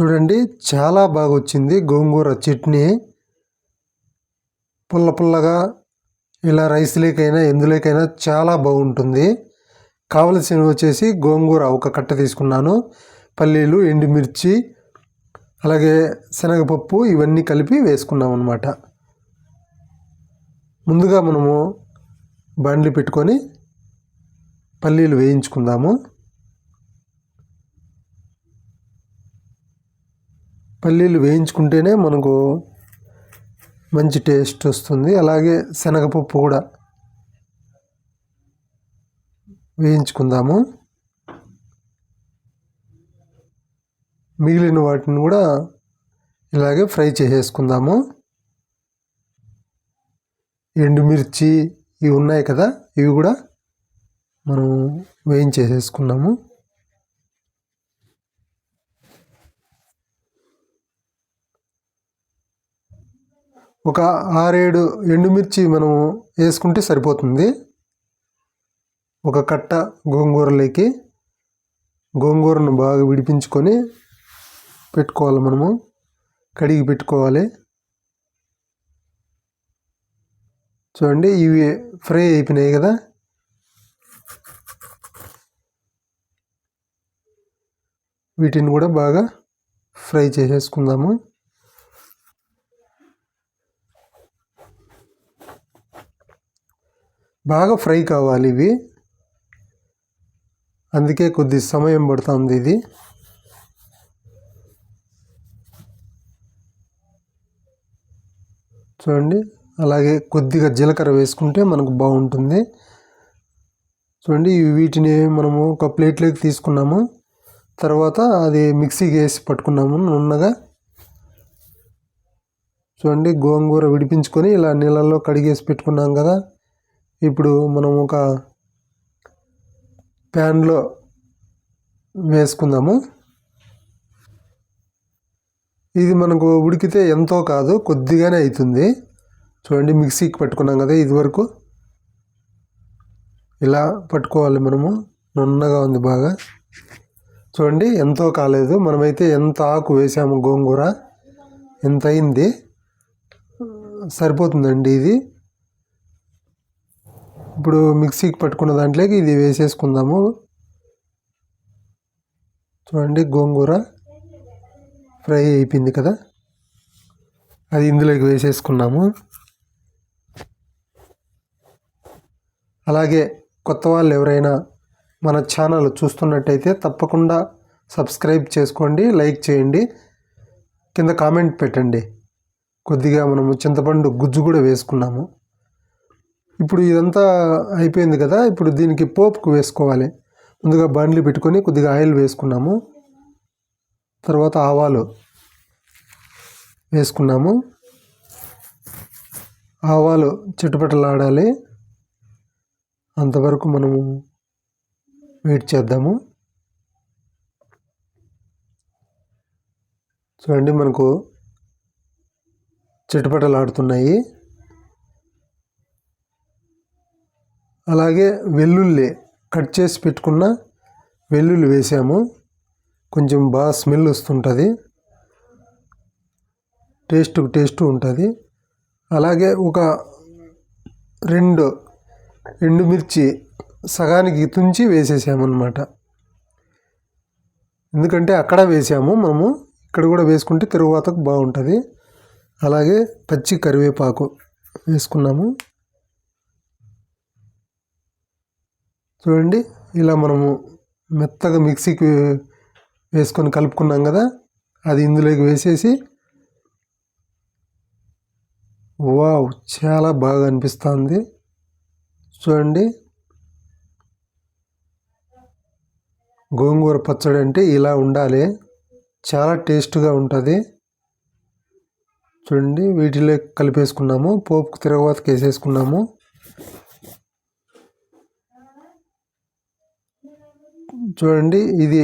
చూడండి చాలా బాగా వచ్చింది గోంగూర చట్నీ. పుల్ల పుల్లగా ఇలా రైస్లేకైనా ఎందులోకైనా చాలా బాగుంటుంది. కావలసినవి వచ్చేసి గోంగూర ఒక కట్ట తీసుకున్నాను. పల్లీలు ఎండుమిర్చి అలాగే శనగపప్పు ఇవన్నీ కలిపి వేసుకున్నాం అన్నమాట ముందుగా మనము బండ్లు పెట్టుకొని పల్లీలు వేయించుకుందాము. పల్లీలు వేయించుకుంటేనే మనకు మంచి టేస్ట్ వస్తుంది. అలాగే శనగపప్పు కూడా వేయించుకుందాము. మిగిలిన వాటిని కూడా ఇలాగే ఫ్రై చేసేసుకుందాము. ఎండుమిర్చి ఇవి ఉన్నాయి కదా ఇవి కూడా మనం వేయించేసేసుకున్నాము. ఒక ఆరేడు ఎండుమిర్చి మనము వేసుకుంటే సరిపోతుంది. ఒక కట్ట గోంగూరలోకి గోంగూరను బాగా విడిపించుకొని పెట్టుకోవాలి మనము. కడిగి పెట్టుకోవాలి. చూడండి ఇవి ఫ్రై అయిపోయినాయి కదా. వీటిని కూడా బాగా ఫ్రై చేసేసుకుందాము. బాగా ఫ్రై కావాలి ఇవి. అందుకే కొద్ది సమయం పడుతుంది ఇది. చూడండి అలాగే కొద్దిగా జీలకర్ర వేసుకుంటే మనకు బాగుంటుంది. చూడండి వీటిని మనము ఒక ప్లేట్లోకి తీసుకున్నాము. తర్వాత అది మిక్సీకి వేసి పట్టుకున్నాము నున్నగా. చూడండి గోంగూర విడిపించుకొని ఇలా నీళ్ళల్లో కడిగేసి పెట్టుకున్నాం కదా. ఇప్పుడు మనం ఒక ప్యాన్లో వేసుకుందాము. ఇది మనకు ఉడికితే ఎంతో కాదు కొద్దిగానే అవుతుంది చూడండి మిక్సీకి పట్టుకున్నాం కదా ఇది వరకు. ఇలా పట్టుకోవాలి మనము నున్నగా ఉంది బాగా. చూడండి ఎంతో కాలేదు. మనమైతే ఎంత ఆకు వేసాము గోంగూర ఎంత అయింది? సరిపోతుందండి ఇది. ఇప్పుడు మిక్సీకి పట్టుకున్న దాంట్లోకి ఇది వేసేసుకుందాము. చూడండి గోంగూర ఫ్రై అయిపోయింది కదా. అది ఇందులోకి వేసేసుకున్నాము. అలాగే కొత్త వాళ్ళు ఎవరైనా మన ఛానల్ చూస్తున్నట్టయితే తప్పకుండా సబ్స్క్రైబ్ చేసుకోండి లైక్ చేయండి కింద కామెంట్ పెట్టండి. కొద్దిగా మనము చింతపండు గుజ్జు కూడా వేసుకున్నాము. ఇప్పుడు ఇదంతా అయిపోయింది కదా ఇప్పుడు దీనికి పోపుకు వేసుకోవాలి. ముందుగా బండ్లు పెట్టుకొని కొద్దిగా ఆయిల్ వేసుకున్నాము. తర్వాత ఆవాలు వేసుకున్నాము. ఆవాలు చిట్టుపట్టలాడాలి అంతవరకు మనము వెయిట్ చేద్దాము. చూడండి మనకు చిట్టుపట్టలాడుతున్నాయి అలాగే వెల్లుల్లి కట్ చేసి పెట్టుకున్న వెల్లుల్లి వేసాము. కొంచెం బాగా స్మెల్ వస్తుంటుంది. టేస్ట్ టేస్ట్ ఉంటుంది. అలాగే ఒక రెండు ఎండుమిర్చి సగానికి తుంచి వేసేసామన్నమాట. ఎందుకంటే అక్కడ వేసాము మనము. ఇక్కడ కూడా వేసుకుంటే తిరుగుబాతకు బాగుంటుంది. అలాగే పచ్చి కరివేపాకు వేసుకున్నాము. చూడండి ఇలా మనము మెత్తగా మిక్సీకి వేసుకొని కలుపుకున్నాం కదా అది ఇందులోకి వేసేసి వావ్ చాలా బాగా అనిపిస్తుంది. చూడండి గోంగూర పచ్చడి అంటే ఇలా ఉండాలి చాలా టేస్ట్గా ఉంటుంది. చూడండి వీటిలో కలిపేసుకున్నాము పోపుకు తిరగవాతకి వేసేసుకున్నాము. చూడండి ఇది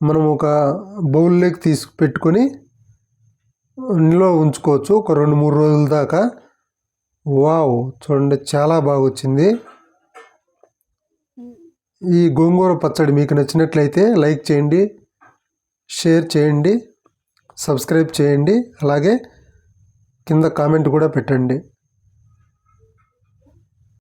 మనం ఒక బౌల్లోకి తీసి పెట్టుకొని నిల్వ ఉంచుకోవచ్చు. ఒక రెండు మూడు రోజుల దాకా. వావ్ చూడండి చాలా బాగా వచ్చింది ఈ గోంగూర పచ్చడి మీకు నచ్చినట్లయితే లైక్ చేయండి షేర్ చేయండి సబ్స్క్రైబ్ చేయండి అలాగే కింద కామెంట్ కూడా పెట్టండి.